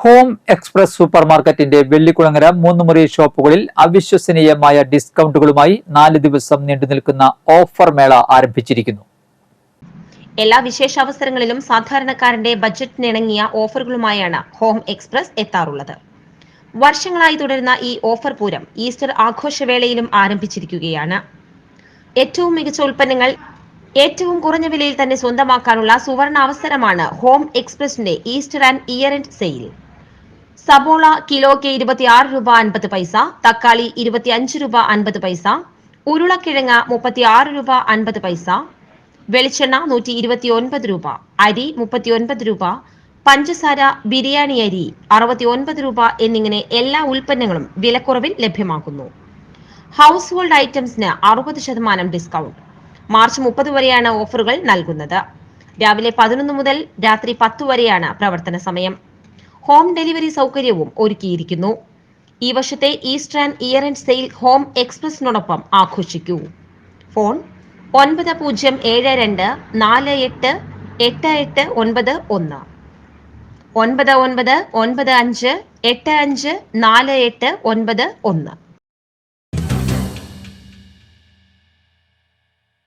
Home express super മാർക്കറ്റിന്റെ വെള്ളിക്കുളങ്ങര മൂന്ന് മുറി ഷോപ്പുകളിൽ അവിശ്വസനീയമായ ഡിസ്കൗണ്ടുകളുമായി നാല് ദിവസം നീണ്ടുനിൽക്കുന്ന ഓഫർ മേള ആരംഭിച്ചിരിക്കുന്നു. എല്ലാ വിശേഷാവസരങ്ങളിലും സാധാരണക്കാരന്റെ ബജറ്റിനിണങ്ങിയ ഓഫറുകളുമായാണ് ഹോം എക്സ്പ്രസ് എത്താറുള്ളത്. വർഷങ്ങളായി തുടരുന്ന ഈ ഓഫർ പൂരം ഈസ്റ്റർ ആഘോഷവേളയിലും ആരംഭിച്ചിരിക്കുകയാണ്. ഏറ്റവും മികച്ച ഉൽപ്പന്നങ്ങൾ ഏറ്റവും കുറഞ്ഞ വിലയിൽ തന്നെ സ്വന്തമാക്കാനുള്ള സുവർണ അവസരമാണ് home എക്സ്പ്രസിന്റെ Easter and year end sale. സബോള കിലോയ്ക്ക് ഇരുപത്തിയാറ് രൂപ അൻപത് പൈസ തക്കാളി ഇരുപത്തിയഞ്ച് രൂപ അൻപത് പൈസ ഉരുളക്കിഴങ്ങ് മുപ്പത്തിയാറ് രൂപ അൻപത് പൈസ വെളിച്ചെണ്ണ നൂറ്റി ഇരുപത്തി ഒൻപത് രൂപ അരി മുപ്പത്തി ഒൻപത് രൂപ പഞ്ചസാര ബിരിയാണി അരി അറുപത്തി ഒൻപത് രൂപ എന്നിങ്ങനെ എല്ലാ ഉൽപ്പന്നങ്ങളും വിലക്കുറവിൽ ലഭ്യമാക്കുന്നു. ഹൗസ് ഹോൾഡ് ഐറ്റംസിന് അറുപത് ശതമാനം ഡിസ്കൗണ്ട്. മാർച്ച് മുപ്പത് വരെയാണ് ഓഫറുകൾ നൽകുന്നത്. രാവിലെ പതിനൊന്ന് മുതൽ രാത്രി പത്ത് വരെയാണ് പ്രവർത്തന സമയം. ഹോം ഡെലിവറി സൗകര്യവും ഒരുക്കിയിരിക്കുന്നു. ഈ വർഷത്തെ Easter and year end sale home എക്സ്പ്രസിനോടൊപ്പം ആഘോഷിക്കൂ. ഫോൺ ഒൻപത് പൂജ്യം ഏഴ് രണ്ട് നാല് എട്ട് എട്ട് എട്ട് ഒൻപത് ഒന്ന്. ഒൻപത് ഒൻപത് ഒൻപത് അഞ്ച് എട്ട് അഞ്ച് നാല് എട്ട് ഒൻപത് ഒന്ന്.